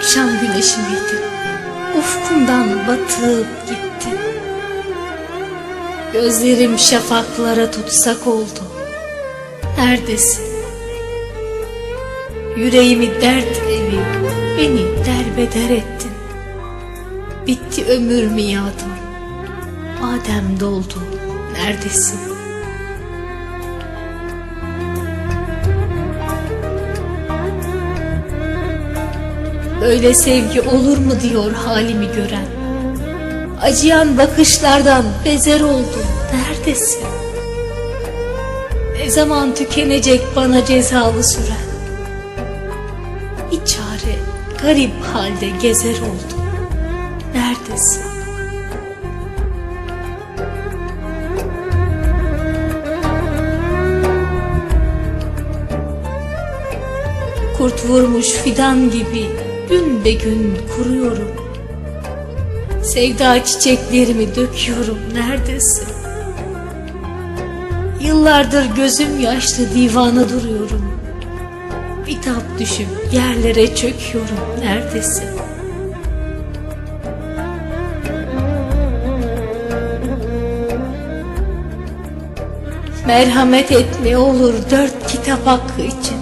akşam güneşi miydin? Ufkumdan batıp gittin. Gözlerim şafaklara tutsak oldu. Neredesin? Yüreğimi dert edip beni derbeder ettin. Bitti ömür miadım. Madem doldu, neredesin? Böyle sevgi olur mu diyor halimi gören. Acıyan bakışlardan bezer oldum. Neredesin? Ne zaman tükenecek bana cezalı süren? Bir çare garip halde gezer oldum. Neredesin? Kurt vurmuş fidan gibi gün be gün kuruyorum. Sevda çiçeklerimi döküyorum neredesin? Yıllardır gözüm yaşlı divana duruyorum. Bitap düşüp yerlere çöküyorum neredesin? Merhamet et ne olur dört kitap hakkı için.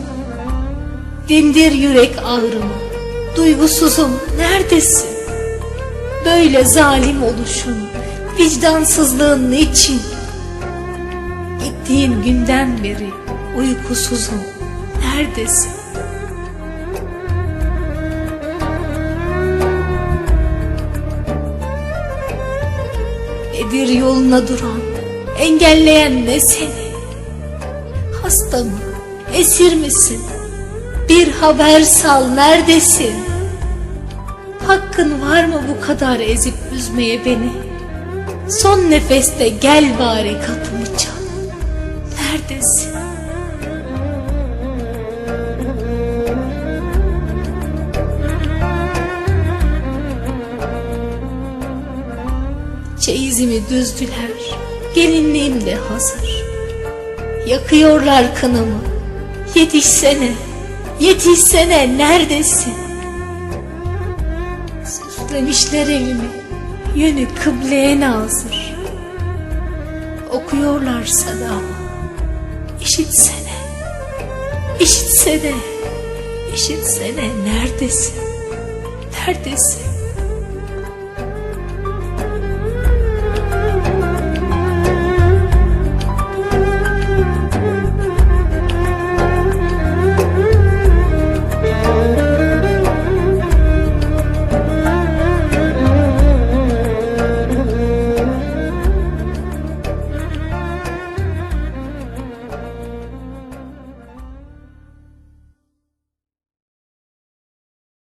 Dindir yürek ağrımı. Duygusuzum neredesin? Böyle zalim oluşun, vicdansızlığın için? Gittiğin günden beri uykusuzum. Neredesin? Nedir yoluna duran, engelleyen ne seni? Hasta mı, esir misin? Bir haber sal neredesin? Hakkın var mı bu kadar ezip üzmeye beni? Son nefeste gel bari kapımı çal. Neredesin? Çeyizimi düzdüler, gelinliğim de hazır. Yakıyorlar kınamı, yetişsene, yetişsene neredesin? Süslemişler evimi, yönü kıbleye nazır. Okuyorlar sadamı, işitsene, işitsene, işitsene neredesin, neredesin?